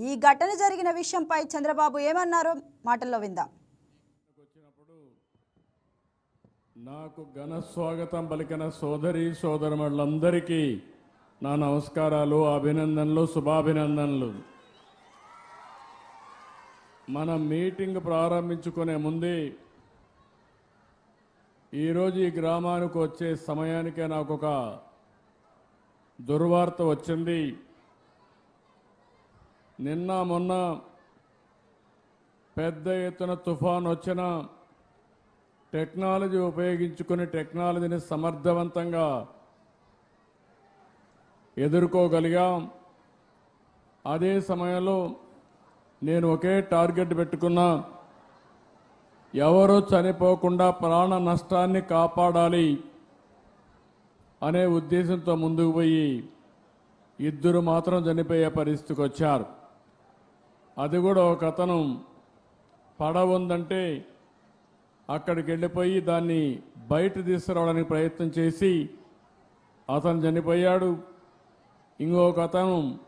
ఈ ఘటన జరిగిన విషయంపై చంద్రబాబు ఏమన్నారో? మాటల్లో విందాం. వచ్చినప్పుడు నాకు ఘన స్వాగతం పలికిన సోదరి సోదరులందరికీ నా నమస్కారాలు అభినందనలు శుభాభినందనలు. మన మీటింగ్ ప్రారంభించుకునే ముందే ఈరోజు ఈ గ్రామానికి వచ్చే సమయానికే నాకు ఒక దుర్వార్త వచ్చింది. నిన్న మొన్న పెద్ద ఎత్తున తుఫాన్ వచ్చిన టెక్నాలజీ ఉపయోగించుకుని టెక్నాలజీని సమర్థవంతంగా ఎదుర్కోగలిగాం. అదే సమయంలో నేను ఒకే టార్గెట్ పెట్టుకున్నా ఎవరూ చనిపోకుండా ప్రాణ నష్టాన్ని కాపాడాలి అనే ఉద్దేశంతో ముందుకు పోయి ఇద్దరు మాత్రం చనిపోయే పరిస్థితికి వచ్చారు. అది కూడా ఒక అతను పడవ ఉందంటే అక్కడికి వెళ్ళిపోయి దాన్ని బయట తీసుకురావడానికి ప్రయత్నం చేసి అతను చనిపోయాడు. ఇంకొక అతను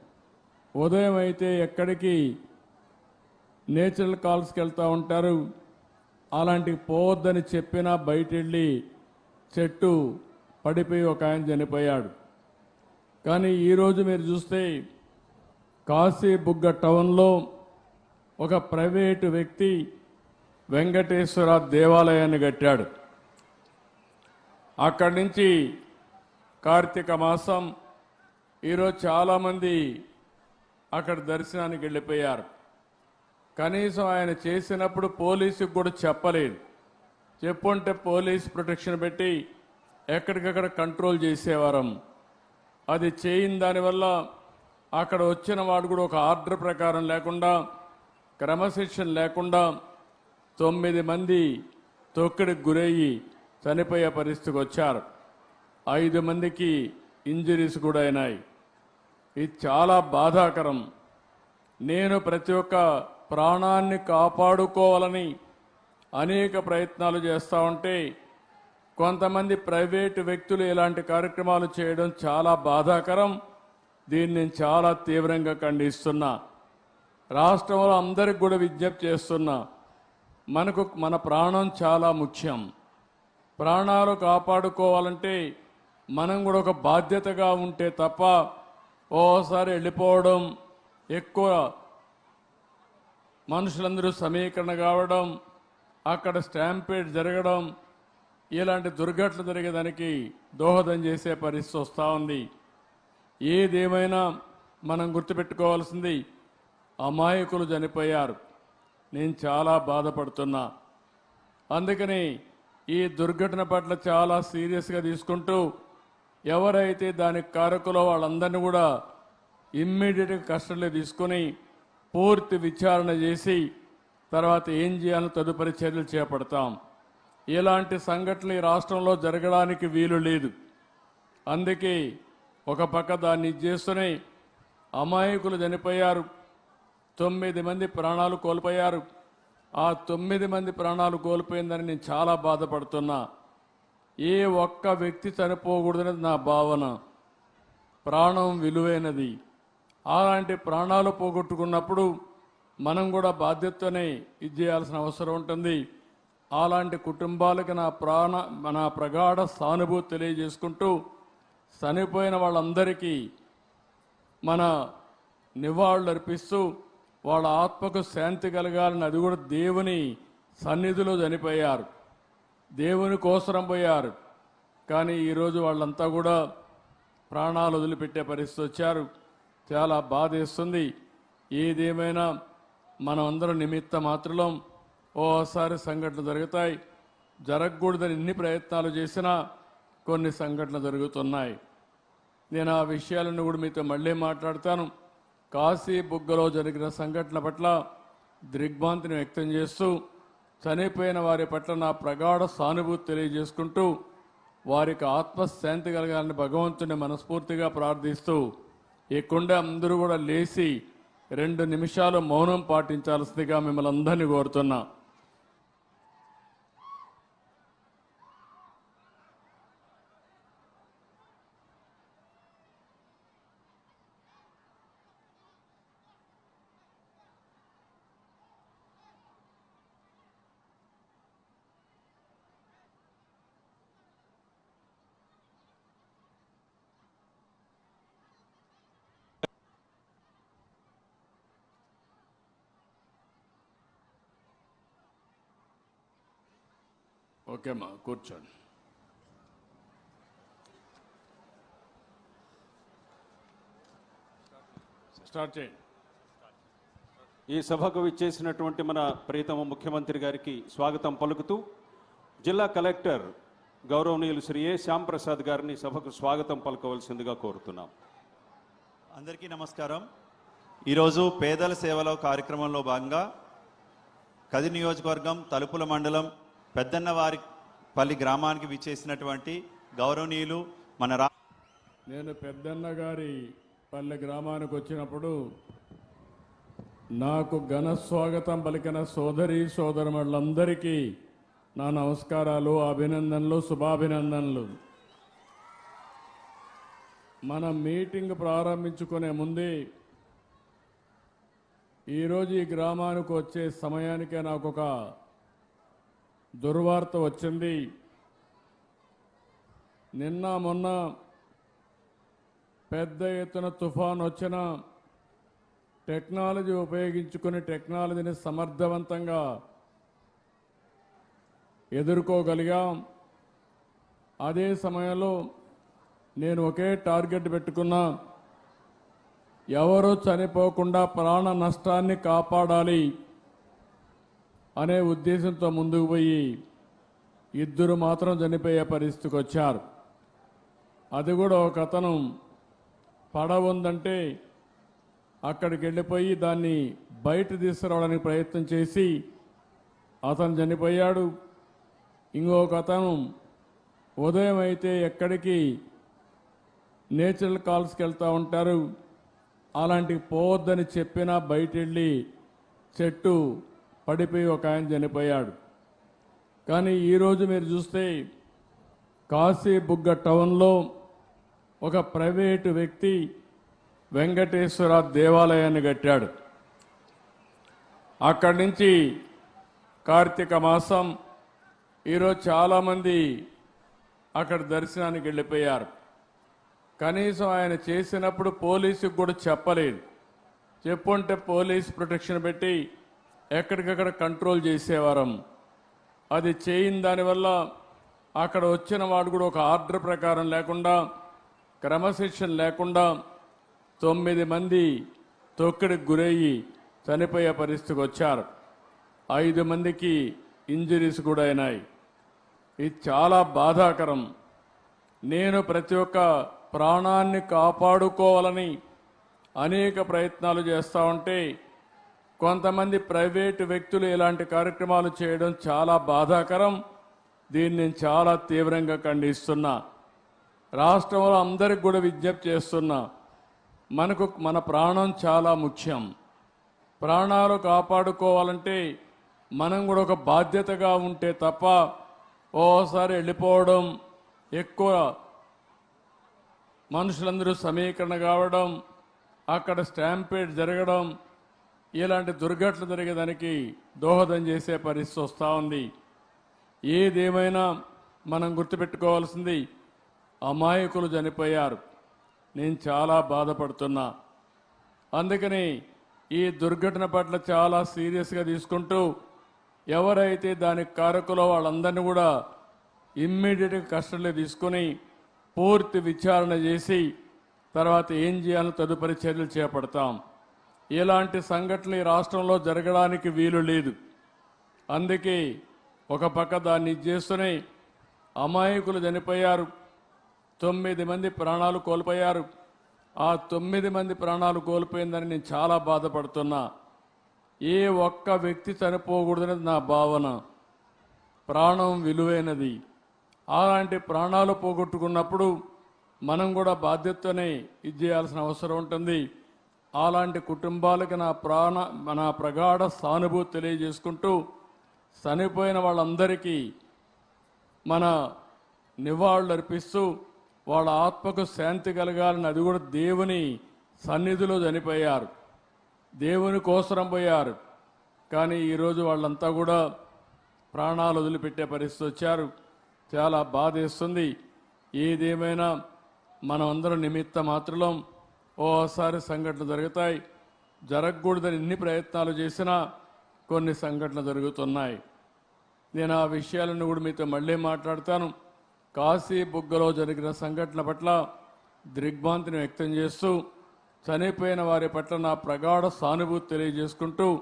ఉదయం అయితే ఎక్కడికి నేచురల్ కాల్స్కి వెళ్తూ ఉంటారు. అలాంటి పోవద్దని చెప్పినా బయట వెళ్ళి చెట్టు పడిపోయి ఒక ఆయన చనిపోయాడు. కానీ ఈరోజు మీరు చూస్తే కాశీబుగ్గ టౌన్లో ఒక ప్రైవేటు వ్యక్తి వెంకటేశ్వర దేవాలయాన్ని కట్టాడు. అక్కడి నుంచి కార్తీక మాసం ఈరోజు చాలామంది అక్కడ దర్శనానికి వెళ్ళిపోయారు. కనీసం ఆయన చేసినప్పుడు పోలీసుకు కూడా చెప్పలేదు. చెప్పుంటే పోలీస్ ప్రొటెక్షన్ పెట్టి ఎక్కడికక్కడ కంట్రోల్ చేసేవారం. అది చేయని దానివల్ల అక్కడ వచ్చిన వాడు కూడా ఒక ఆర్డర్ ప్రకారం లేకుండా క్రమశిక్షణ లేకుండా తొమ్మిది మంది తొక్కిడికి గురయ్యి చనిపోయే పరిస్థితికి వచ్చారు. ఐదు మందికి ఇంజరీస్ కూడా అయినాయి. ఇది చాలా బాధాకరం. నేను ప్రతి ఒక్క ప్రాణాన్ని కాపాడుకోవాలని అనేక ప్రయత్నాలు చేస్తూ ఉంటే కొంతమంది ప్రైవేటు వ్యక్తులు ఇలాంటి కార్యక్రమాలు చేయడం చాలా బాధాకరం. దీన్ని నేను చాలా తీవ్రంగా ఖండిస్తున్నా. రాష్ట్రంలో అందరికి కూడా విజ్ఞప్తి చేస్తున్నా మనకు మన ప్రాణం చాలా ముఖ్యం. ప్రాణాలు కాపాడుకోవాలంటే మనం కూడా ఒక బాధ్యతగా ఉంటే తప్ప ఓసారి వెళ్ళిపోవడం ఎక్కువ మనుషులందరూ సమీకరణ కావడం అక్కడ స్టాంపేడ్ జరగడం ఇలాంటి దుర్ఘటనలు జరిగేదానికి దోహదం చేసే పరిస్థితి వస్తూ ఉంది. ఏదేమైనా మనం గుర్తుపెట్టుకోవాల్సింది అమాయకులు చనిపోయారు. నేను చాలా బాధపడుతున్నా. అందుకని ఈ దుర్ఘటన పట్ల చాలా సీరియస్గా తీసుకుంటూ ఎవరైతే దానికి కారకులో వాళ్ళందరినీ కూడా ఇమ్మీడియట్గా కస్టడీలో తీసుకొని పూర్తి విచారణ చేసి తర్వాత ఏం చేయాలో తదుపరి చర్యలు చేపడతాం. ఇలాంటి సంఘటనలు ఈ రాష్ట్రంలో జరగడానికి వీలు లేదు. అందుకే ఒక పక్క దాన్ని చేస్తూనే అమాయకులు చనిపోయారు. తొమ్మిది మంది ప్రాణాలు కోల్పోయారు. ఆ తొమ్మిది మంది ప్రాణాలు కోల్పోయిందని నేను చాలా బాధపడుతున్నా. ఏ ఒక్క వ్యక్తి చనిపోకూడదనేది నా భావన. ప్రాణం విలువైనది. అలాంటి ప్రాణాలు పోగొట్టుకున్నప్పుడు మనం కూడా బాధ్యతనే ఇది చేయాల్సిన అవసరం ఉంటుంది. అలాంటి కుటుంబాలకు నా ప్రాణ నా ప్రగాఢ సానుభూతి తెలియజేసుకుంటూ చనిపోయిన వాళ్ళందరికీ మన నివాళులు అర్పిస్తూ వాళ్ళ ఆత్మకు శాంతి కలగాలని అది కూడా దేవుని సన్నిధిలో చనిపోయారు. దేవుని కోసరం పోయారు. కానీ ఈరోజు వాళ్ళంతా కూడా ప్రాణాలు వదిలిపెట్టే పరిస్థితి వచ్చారు. చాలా బాధేస్తుంది. ఏదేమైనా మనం అందరం నిమిత్త మాత్రలో ఓసారి సంఘటనలు జరుగుతాయి. జరగకూడదని ఎన్ని ప్రయత్నాలు చేసినా కొన్ని సంఘటనలు జరుగుతున్నాయి. నేను ఆ విషయాలను కూడా మీతో మళ్ళీ మాట్లాడతాను. కాశీ బుగ్గలో జరిగిన సంఘటన పట్ల దిగ్భాంతిని వ్యక్తం చేస్తూ చనిపోయిన వారి పట్ల నా ప్రగాఢ సానుభూతి తెలియజేసుకుంటూ వారికి ఆత్మశాంతి కలగాలని భగవంతుని మనస్ఫూర్తిగా ప్రార్థిస్తూ ఈ కుండ అందరూ కూడా లేచి రెండు నిమిషాలు మౌనం పాటించాల్సిందిగా మిమ్మల్ని అందరినీ కోరుతున్నా. ఓకే అమ్మా కూర్చోండి. స్టార్ట్ చేయండి. ఈ సభకు విచ్చేసినటువంటి మన ప్రియతమ ముఖ్యమంత్రి గారికి స్వాగతం పలుకుతూ జిల్లా కలెక్టర్ గౌరవనీయులు శ్రీ ఏ శ్యాంప్రసాద్ గారిని సభకు స్వాగతం పలకవలసిందిగా కోరుతున్నాం. అందరికీ నమస్కారం. ఈరోజు పేదల సేవలో కార్యక్రమంలో భాగంగా కది నియోజకవర్గం తలుపుల మండలం పెద్దన్నవారి పల్లి గ్రామానికి విచ్చేసినటువంటి గౌరవనీయులు మన రా నేను పెద్దన్న గారి పల్లె గ్రామానికి వచ్చినప్పుడు నాకు ఘన స్వాగతం పలికిన సోదరి సోదరులందరికీ నా నమస్కారాలు అభినందనలు శుభాభినందనలు. మన మీటింగ్ ప్రారంభించుకునే ముందే ఈరోజు ఈ గ్రామానికి వచ్చే సమయానికే నాకు ఒక దుర్వార్త వచ్చింది. నిన్న మొన్న పెద్ద ఎత్తున తుఫాన్ వచ్చిన టెక్నాలజీ ఉపయోగించుకుని టెక్నాలజీని సమర్థవంతంగా ఎదుర్కోగలిగాం. అదే సమయంలో నేను ఒకే టార్గెట్ పెట్టుకున్నా ఎవరు చనిపోకుండా ప్రాణ నష్టాన్ని కాపాడాలి. అనే ఉద్దేశంతో ముందుకు పోయి ఇద్దరు మాత్రం చనిపోయే పరిస్థితికి వచ్చారు. అది కూడా ఒక అతను పడవ ఉందంటే అక్కడికి వెళ్ళిపోయి దాన్ని బయట తీసుకురావడానికి ప్రయత్నం చేసి అతను చనిపోయాడు. ఇంకొక అతను ఉదయం అయితే ఎక్కడికి నేచురల్ కాల్స్కి వెళ్తూ ఉంటారు. అలాంటి పోవద్దని చెప్పినా బయట వెళ్ళి చెట్టు పడిపోయి ఒక ఆయన చనిపోయాడు. కానీ ఈరోజు మీరు చూస్తే కాశీ బుగ్గ టౌన్లో ఒక ప్రైవేటు వ్యక్తి వెంకటేశ్వర దేవాలయాన్ని కట్టాడు. అక్కడి నుంచి కార్తీక మాసం ఈరోజు చాలామంది అక్కడ దర్శనానికి వెళ్ళిపోయారు. కనీసం ఆయన చేసినప్పుడు పోలీసుకు కూడా చెప్పలేదు. చెప్పుంటే పోలీస్ ప్రొటెక్షన్ పెట్టి ఎక్కడికక్కడ కంట్రోల్ చేసేవారం. అది చేయని దానివల్ల అక్కడ వచ్చిన వాడు కూడా ఒక ఆర్డర్ ప్రకారం లేకుండా క్రమశిక్షణ లేకుండా తొమ్మిది మంది తొక్కిడికి గురయ్యి చనిపోయే పరిస్థితికి వచ్చారు. ఐదు మందికి ఇంజరీస్ కూడా అయినాయి. ఇది చాలా బాధాకరం. నేను ప్రతి ఒక్క ప్రాణాన్ని కాపాడుకోవాలని అనేక ప్రయత్నాలు చేస్తూ ఉంటే కొంతమంది ప్రైవేటు వ్యక్తులు ఇలాంటి కార్యక్రమాలు చేయడం చాలా బాధాకరం. దీన్ని నేను చాలా తీవ్రంగా ఖండిస్తున్నా. రాష్ట్రంలో అందరికి కూడా విజ్ఞప్తి చేస్తున్నా. మనకు మన ప్రాణం చాలా ముఖ్యం. ప్రాణాలు కాపాడుకోవాలంటే మనం కూడా ఒక బాధ్యతగా ఉంటే తప్ప ఓసారి వెళ్ళిపోవడం ఎక్కువ మనుషులందరూ సమీకరణ కావడం అక్కడ స్టాంపేడ్ జరగడం ఇలాంటి దుర్ఘటనలు జరిగేదానికి దోహదం చేసే పరిస్థితి వస్తూ ఉంది. ఏదేమైనా మనం గుర్తుపెట్టుకోవాల్సింది అమాయకులు చనిపోయారు. నేను చాలా బాధపడుతున్నా. అందుకని ఈ దుర్ఘటన పట్ల చాలా సీరియస్గా తీసుకుంటూ ఎవరైతే దానికి కారకులో వాళ్ళందరినీ కూడా ఇమ్మీడియట్గా కస్టడీలో తీసుకొని పూర్తి విచారణ చేసి తర్వాత ఏం చేయాలో తదుపరి చర్యలు చేపడతాం. ఇలాంటి సంఘటనలు ఈ రాష్ట్రంలో జరగడానికి వీలు లేదు. అందుకే ఒక పక్క దాన్ని చేస్తూనే అమాయకులు చనిపోయారు. తొమ్మిది మంది ప్రాణాలు కోల్పోయారు. ఆ తొమ్మిది మంది ప్రాణాలు కోల్పోయిందని నేను చాలా బాధపడుతున్నా. ఏ ఒక్క వ్యక్తి చనిపోకూడదనేది నా భావన. ప్రాణం విలువైనది. అలాంటి ప్రాణాలు పోగొట్టుకున్నప్పుడు మనం కూడా బాధ్యతనే ఇది చేయాల్సిన అవసరం ఉంటుంది. అలాంటి కుటుంబాలకి నా ప్రాణ నా ప్రగాఢ సానుభూతి తెలియజేసుకుంటూ చనిపోయిన వాళ్ళందరికీ మన నివాళులు అర్పిస్తూ వాళ్ళ ఆత్మకు శాంతి కలగాలని అది కూడా దేవుని సన్నిధిలో చనిపోయారు. దేవుని కోసరం పోయారు. కానీ ఈరోజు వాళ్ళంతా కూడా ప్రాణాలు వదిలిపెట్టే పరిస్థితి వచ్చారు. చాలా బాధేస్తుంది. ఏదేమైనా మనం అందరం నిమిత్త మాత్రం ఓసారి సంఘటనలు జరుగుతాయి. జరగకూడదని ఎన్ని ప్రయత్నాలు చేసినా కొన్ని సంఘటనలు జరుగుతున్నాయి. నేను ఆ విషయాలను కూడా మీతో మళ్ళీ మాట్లాడతాను. కాశీ బుగ్గలో జరిగిన సంఘటన పట్ల దిగ్భాంతిని వ్యక్తం చేస్తూ చనిపోయిన వారి పట్ల నా ప్రగాఢ సానుభూతి తెలియజేసుకుంటూ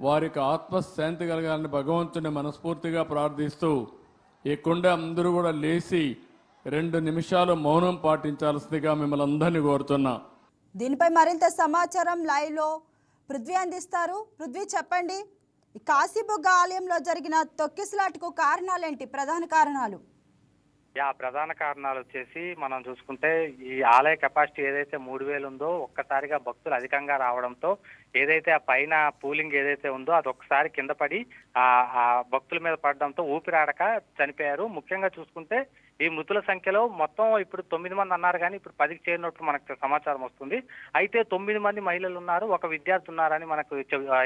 వారికి ఆత్మశాంతి కలగాలని భగవంతుని మనస్ఫూర్తిగా ప్రార్థిస్తూ ఈ కుండ అందరూ కూడా లేచి రెండు నిమిషాలు మౌనం పాటించాల్సిందిగా మిమ్మల్ని అందరినీ కోరుతున్నా. దీనిపై మరింత సమాచారం లైవ్లో పృథ్వీ అందిస్తారు. పృథ్వీ చెప్పండి. కాశీబుగ్గ ఆలయంలో జరిగిన తొక్కిసలాటకు కారణాలేంటి? ప్రధాన కారణాలు? యా ప్రధాన కారణాలు వచ్చేసి మనం చూసుకుంటే ఈ ఆలయ కెపాసిటీ ఏదైతే మూడు వేలు ఉందో ఒక్కసారిగా భక్తులు అధికంగా రావడంతో ఏదైతే ఆ పైన పూలింగ్ ఏదైతే ఉందో అది ఒక్కసారి కింద పడి ఆ భక్తుల మీద పడడంతో ఊపిరాడక చనిపోయారు. ముఖ్యంగా చూసుకుంటే ఈ మృతుల సంఖ్యలో మొత్తం ఇప్పుడు తొమ్మిది మంది అన్నారు కానీ ఇప్పుడు పదికి చేరినట్టు మనకు సమాచారం వస్తుంది. అయితే తొమ్మిది మంది మహిళలు ఉన్నారు ఒక విద్యార్థి ఉన్నారని మనకు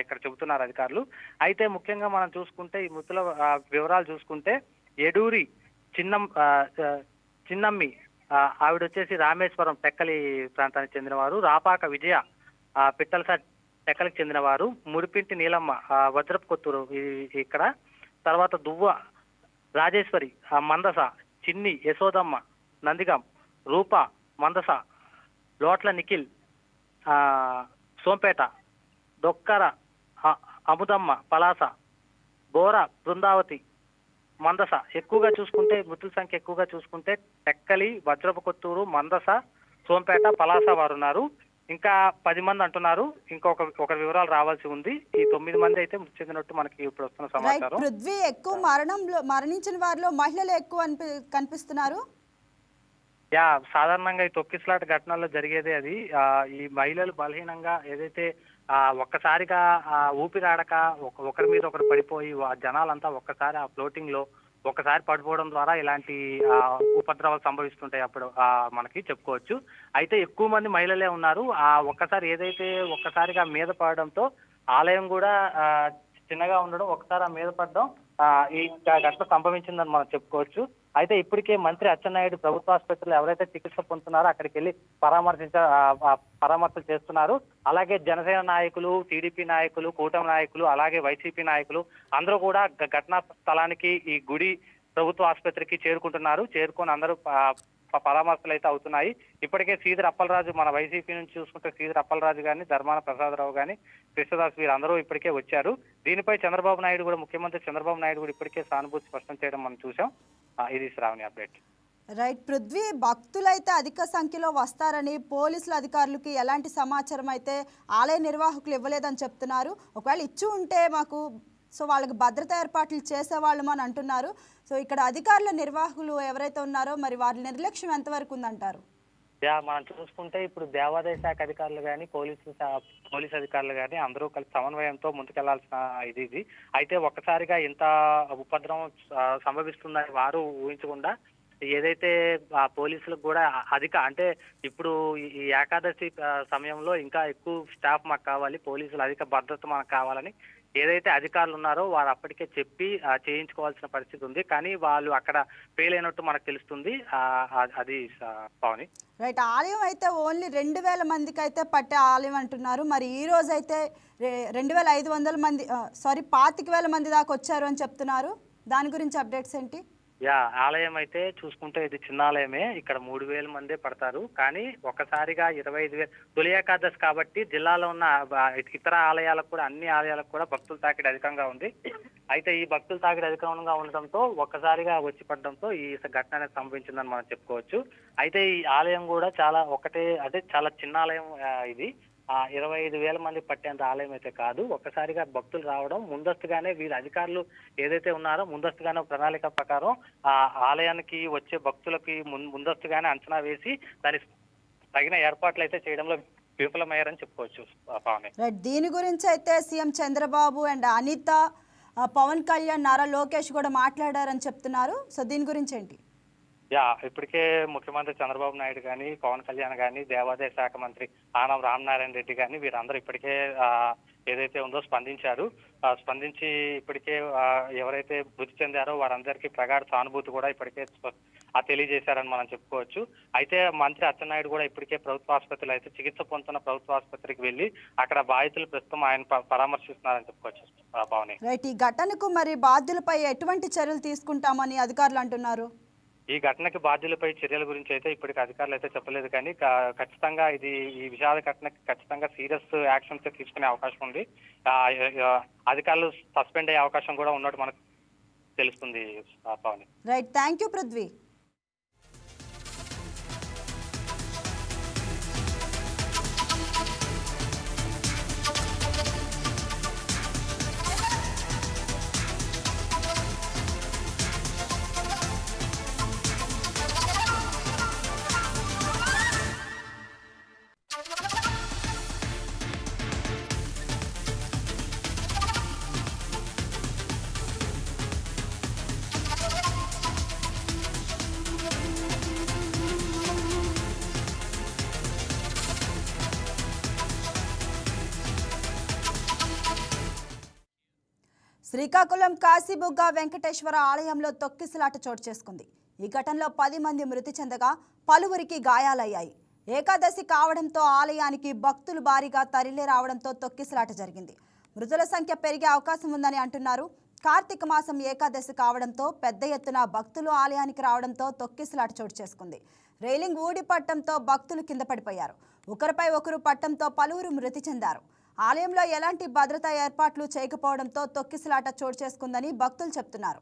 ఇక్కడ చెబుతున్నారు అధికారులు. అయితే ముఖ్యంగా మనం చూసుకుంటే ఈ మృతుల వివరాలు చూసుకుంటే ఎడూరి చిన్నం చిన్నమ్మి ఆవిడ వచ్చేసి రామేశ్వరం టెక్కలి ప్రాంతానికి చెందినవారు. రాపాక విజయ పిట్టలసా పిట్టలస టెక్కలికి చెందినవారు. మురిపింటి నీలమ్మ వజ్రపు కొత్తూరు ఇక్కడ. తర్వాత దువ్వ రాజేశ్వరి మందస చిన్ని యశోదమ్మ నందిగం రూప మందస లోట్ల నిఖిల్ సోంపేట దొక్కర అముదమ్మ పలాస బోర బృందావతి మందస. ఎక్కువగా చూసుకుంటే మృతుల సంఖ్య ఎక్కువగా చూసుకుంటే టెక్కలి వజ్రపు కొత్తూరు మందస సోంపేట పలాస వారు ఉన్నారు ఇంకా పది మంది అంటున్నారు. ఇంకొక ఒక వివరాలు రావాల్సి ఉంది. ఈ తొమ్మిది మంది అయితే మృతి చెందినట్టు మనకి ఇప్పుడు వస్తున్న సమాచారం. పృథ్వీ ఎక్కువ మరణంలో మరణించిన వారిలో మహిళలు ఎక్కువ కనిపిస్తున్నారు. యా సాధారణంగా ఈ తొక్కిసలాట ఘటనల్లో జరిగేది అది. ఈ మహిళలు బలహీనంగా ఏదైతే ఆ ఒక్కసారిగా ఆ ఊపిరాడక ఒక- ఒకరి మీద ఒకరు పడిపోయి జనాలంతా ఒక్కసారి ఆ ఫ్లోటింగ్లో ఒక్కసారి పడిపోవడం ద్వారా ఇలాంటి ఆ, ఉపద్రవాలు సంభవిస్తుంటాయి అప్పుడు ఆ, మనకి చెప్పుకోవచ్చు. అయితే ఎక్కువ మంది మహిళలే ఉన్నారు. ఆ ఒక్కసారి ఏదైతే ఒక్కసారిగా మీద పడడంతో ఆలయం కూడా ఆ, చిన్నగా ఉండడం ఒకసారి ఆ మీద పడడం ఆ, ఈ ఘటన సంభవించిందని మనం చెప్పుకోవచ్చు. అయితే ఇప్పటికే మంత్రి అచ్చెన్నాయుడు ప్రభుత్వ ఆసుపత్రిలో ఎవరైతే చికిత్స పొందుతున్నారో అక్కడికి వెళ్ళి పరామర్శించ పరామర్శలు చేస్తున్నారు. అలాగే జనసేన నాయకులు టీడీపీ నాయకులు కూటమి నాయకులు అలాగే వైసీపీ నాయకులు అందరూ కూడా ఘటనా స్థలానికి ఈ గుడి ప్రభుత్వ ఆసుపత్రికి చేరుకుంటున్నారు. చేరుకొని అందరూ పరామర్శలు అయితే అవుతున్నాయి. ఇప్పటికే సీదర్ అప్పలరాజు మన వైసీపీ నుంచి చూసుకుంటే సీదర్ అప్పలరాజు గాని ధర్మాన ప్రసాదరావు గాని కృష్ణదాస్ వీరందరూ ఇప్పటికే వచ్చారు. దీనిపై చంద్రబాబు నాయుడు కూడా ముఖ్యమంత్రి చంద్రబాబు నాయుడు కూడా ఇప్పటికే సానుభూతి స్పష్టం చేయడం మనం చూసాం ఇది శ్రావణి అప్డేట్. రైట్ పృథ్వీ భక్తులైతే అధిక సంఖ్యలో వస్తారని పోలీసుల అధికారులకి ఎలాంటి సమాచారం అయితే ఆలయ నిర్వాహకులు ఇవ్వలేదని చెప్తున్నారు. ఒకవేళ ఇచ్చి ఉంటే మాకు సో వాళ్ళకి భద్రత ఏర్పాట్లు చేసేవాళ్ళం అని అంటున్నారు. సో ఇక్కడ అధికారుల నిర్వాహకులు ఎవరైతే ఉన్నారో మరి వారి నిర్లక్ష్యం ఎంతవరకు ఉందంటారు? మనం చూసుకుంటే ఇప్పుడు దేవాదాయ శాఖ అధికారులు కానీ పోలీసు పోలీస్ అధికారులు కానీ అందరూ కలిసి సమన్వయంతో ముందుకెళ్ళాల్సిన ఇది ఇది. అయితే ఒక్కసారిగా ఇంత ఉపద్రవం సంభవిస్తుందని వారు ఊహించకుండా ఏదైతే ఆ పోలీసులకు కూడా అధిక అంటే ఇప్పుడు ఈ- ఏకాదశి సమయంలో ఇంకా ఎక్కువ స్టాఫ్ మాకు కావాలి పోలీసులు అధిక భద్రత మనకు కావాలని ఏదైతే అధికారులు ఉన్నారో వారు అప్పటికే చెప్పి చేయించుకోవాల్సిన పరిస్థితి ఉంది. కానీ వాళ్ళు అక్కడ ఫెయిల్ అయినట్టు మనకు తెలుస్తుంది. అది పవని. రైట్. ఆలయం అయితే ఓన్లీ రెండు వేల మందికి అయితే పట్టే ఆలయం అంటున్నారు. మరి ఈ రోజు అయితే రెండు వేల ఐదు వందల మంది సారీ పాతిక వేల మంది దాకా వచ్చారు అని చెప్తున్నారు. దాని గురించి అప్డేట్స్ ఏంటి? యా ఆలయం అయితే చూసుకుంటే ఇది చిన్న ఆలయమే. ఇక్కడ మూడు వేల మందే పడతారు. కానీ ఒకసారిగా ఇరవై ఐదు వేలు. తొలి ఏకాదశి కాబట్టి జిల్లాలో ఉన్న ఇతర ఆలయాలకు కూడా అన్ని ఆలయాలకు కూడా భక్తుల తాకిడి అధికంగా ఉంది. అయితే ఈ భక్తుల తాకిడి అధికంగా ఉండడంతో ఒక్కసారిగా వచ్చి పడడంతో ఈ ఘటన అనేది సంభవించిందని మనం చెప్పుకోవచ్చు. అయితే ఈ ఆలయం కూడా చాలా ఒకటే అదే చాలా చిన్న ఆలయం ఇది. ఇరవై ఐదు వేల మంది పట్టేంత ఆలయం అయితే కాదు. ఒక్కసారిగా భక్తులు రావడం ముందస్తుగానే వీరి అధికారులు ఏదైతే ఉన్నారో ముందస్తుగానే ఒక ప్రణాళిక ప్రకారం ఆ ఆలయానికి వచ్చే భక్తులకి ముందస్తుగానే అంచనా వేసి దాని తగిన ఏర్పాట్లు అయితే చేయడంలో విఫలమయ్యారని చెప్పుకోవచ్చు పావని దీని గురించి అయితే సీఎం చంద్రబాబు అండ్ అనిత పవన్ కళ్యాణ్ నారా లోకేష్ కూడా మాట్లాడారని చెప్తున్నారు. సో దీని గురించి ఏంటి? యా ఇప్పటికే ముఖ్యమంత్రి చంద్రబాబు నాయుడు కానీ పవన్ కళ్యాణ్ కానీ దేవాదాయ శాఖ మంత్రి ఆనం రామనారాయణ రెడ్డి కానీ వీరందరూ ఇప్పటికే ఏదైతే ఉందో స్పందించారు. స్పందించి ఇప్పటికే ఎవరైతే మృతి చెందారో వారందరికీ ప్రగాఢ సానుభూతి కూడా ఇప్పటికే ఆ తెలియజేశారని మనం చెప్పుకోవచ్చు. అయితే మంత్రి అచ్చెన్నాయుడు కూడా ఇప్పటికే ప్రభుత్వ ఆసుపత్రిలో అయితే చికిత్స పొందుతున్న ప్రభుత్వ ఆసుపత్రికి వెళ్ళి అక్కడ బాధితులు ప్రస్తుతం ఆయన పరామర్శిస్తున్నారని చెప్పుకోవచ్చు పవన్ రైట్ ఈ ఘటనకు మరి బాధ్యులపై ఎటువంటి చర్యలు తీసుకుంటామని అధికారులు అంటున్నారు? ఈ ఘటనకి బాధ్యులపై చర్యల గురించి అయితే ఇప్పటికి అధికారులు అయితే చెప్పలేదు. కానీ ఖచ్చితంగా ఇది ఈ విషాద ఘటనకి ఖచ్చితంగా సీరియస్ యాక్షన్స్ తీసుకునే అవకాశం ఉంది. అధికారులు సస్పెండ్ అయ్యే అవకాశం కూడా ఉన్నట్టు మనకు తెలుస్తుంది ఆ, right thank you Prithvi Srikakulam Kasibugga Venkateswara ఆలయంలో తొక్కిసలాట చోటు చేసుకుంది. ఈ ఘటనలో పది మంది మృతి చెందగా పలువురికి గాయాలయ్యాయి. ఏకాదశి కావడంతో ఆలయానికి భక్తులు భారీగా తరలి రావడంతో తొక్కిసలాట జరిగింది. మృతుల సంఖ్య పెరిగే అవకాశం ఉందని అంటున్నారు. కార్తీక మాసం ఏకాదశి కావడంతో పెద్ద ఎత్తున భక్తులు ఆలయానికి రావడంతో తొక్కిసలాట చోటు చేసుకుంది. రైలింగ్ ఊడి పట్టంతో భక్తులు కింద పడిపోయారు. ఒకరిపై ఒకరు పట్టంతో పలువురు మృతి చెందారు. ఆలయంలో ఎలాంటి భద్రతా ఏర్పాట్లు చేయకపోవడంతో తొక్కిసలాట చోటు చేసుకుందని భక్తులు చెప్తున్నారు.